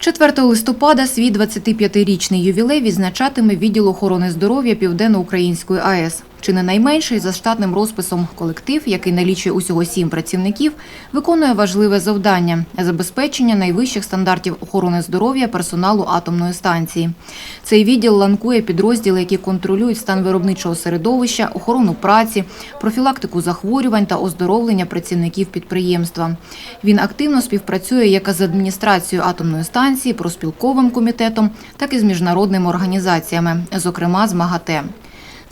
4 листопада свій 25-річний ювілей відзначатиме відділ охорони здоров'я Південно-Української АЕС. Чи не найменший за штатним розписом колектив, який налічує усього сім працівників, виконує важливе завдання – забезпечення найвищих стандартів охорони здоров'я персоналу атомної станції. Цей відділ ланкує підрозділи, які контролюють стан виробничого середовища, охорону праці, профілактику захворювань та оздоровлення працівників підприємства. Він активно співпрацює як з адміністрацією атомної станції, проспілковим комітетом, так і з міжнародними організаціями, зокрема з МАГАТЕ.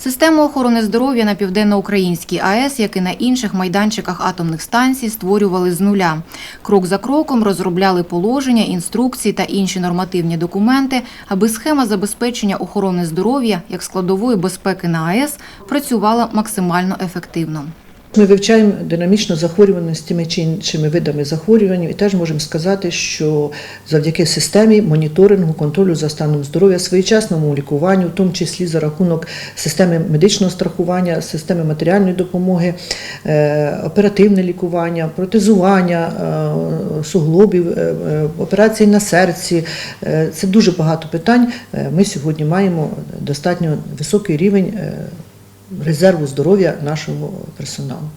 Систему охорони здоров'я на Південноукраїнській АЕС, як і на інших майданчиках атомних станцій, створювали з нуля. Крок за кроком розробляли положення, інструкції та інші нормативні документи, аби схема забезпечення охорони здоров'я як складової безпеки на АЕС працювала максимально ефективно. Ми вивчаємо динамічну захворюваність тими чи іншими видами захворювань і теж можемо сказати, що завдяки системі моніторингу, контролю за станом здоров'я, своєчасному лікуванню, в тому числі за рахунок системи медичного страхування, системи матеріальної допомоги, е, оперативне лікування, протезування е, суглобів, е, операції на серці. Це дуже багато питань. Ми сьогодні маємо достатньо високий рівень. Резерву здоров'я нашого персоналу.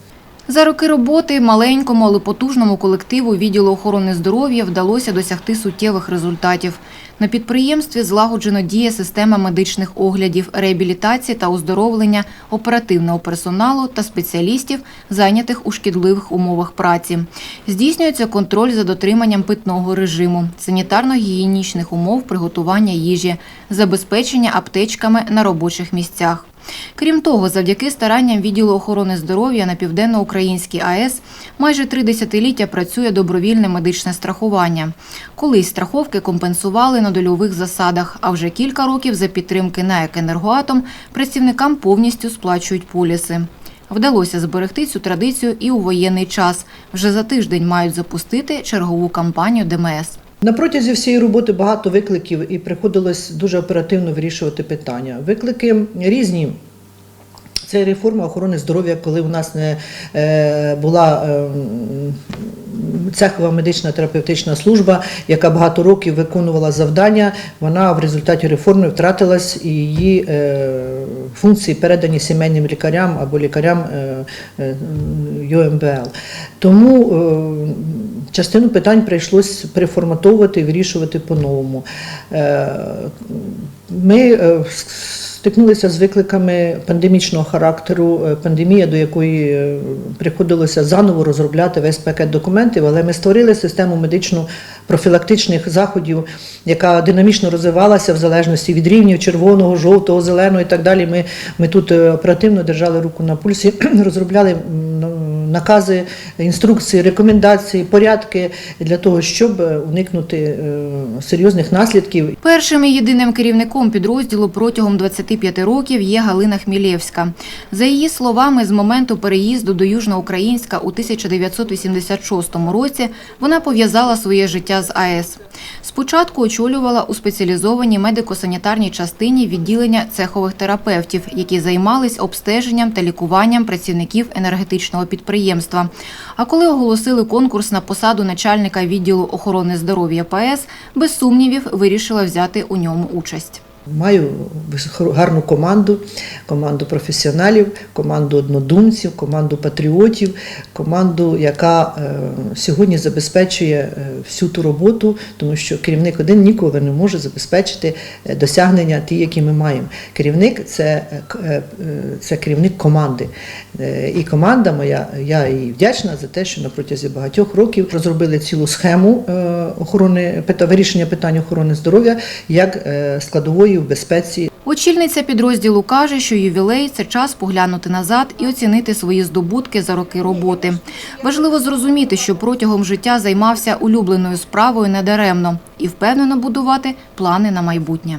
За роки роботи маленькому, але потужному колективу відділу охорони здоров'я вдалося досягти суттєвих результатів. На підприємстві злагоджено діє система медичних оглядів, реабілітації та оздоровлення оперативного персоналу та спеціалістів, зайнятих у шкідливих умовах праці. Здійснюється контроль за дотриманням питного режиму, санітарно-гігієнічних умов приготування їжі, забезпечення аптечками на робочих місцях. Крім того, завдяки старанням відділу охорони здоров'я на Південно-Українській АЕС майже три десятиліття працює добровільне медичне страхування. Колись страховки компенсували на дольових засадах, а вже кілька років за підтримки НАЕК «Енергоатом» працівникам повністю сплачують поліси. Вдалося зберегти цю традицію і у воєнний час. Вже за тиждень мають запустити чергову кампанію ДМС. На протязі всієї роботи багато викликів і приходилось дуже оперативно вирішувати питання. Виклики різні. Це реформа охорони здоров'я, коли у нас не е, була е, цехова медична терапевтична служба, яка багато років виконувала завдання. Вона в результаті реформи втратилась і її е, функції передані сімейним лікарям або лікарям ЮМБЛ. Тому е, частину питань прийшлось переформатовувати і вирішувати по-новому. Е, Ми е, стикнулися з викликами пандемічного характеру, е, пандемія, до якої приходилося заново розробляти весь пакет документів, але ми створили систему медично профілактичних заходів, яка динамічно розвивалася в залежності від рівнів червоного, жовтого, зеленого і так далі. Ми, ми тут оперативно держали руку на пульсі, розробляли накази, інструкції, рекомендації, порядки для того, щоб уникнути е, серйозних наслідків Першим і єдиним керівником підрозділу протягом 25 років є Галина Хмілєвська. За її словами, з моменту переїзду до Южноукраїнська у 1986 році вона пов'язала своє життя з АЕС. Спочатку очолювала у спеціалізованій медико-санітарній частині відділення цехових терапевтів, які займались обстеженням та лікуванням працівників енергетичного підприємства. А коли оголосили конкурс на посаду начальника відділу охорони здоров'я ПАЕС, без сумнівів вирішила взяти у ньому участь. Маю гарну команду, команду професіоналів, команду однодумців, команду патріотів, команду, яка е, сьогодні забезпечує е, всю ту роботу, тому що керівник один ніколи не може забезпечити е, досягнення ті, які ми маємо. Керівник це, це керівник команди. І команда моя, я їй вдячна за те, що на протязі багатьох років розробили цілу схему охорони вирішення питань охорони здоров'я як е, складової в безпеці Очільниця підрозділу каже, що ювілей це час поглянути назад і оцінити свої здобутки за роки роботи. Важливо зрозуміти, що протягом життя займався улюбленою справою недаремно і впевнено будувати плани на майбутнє.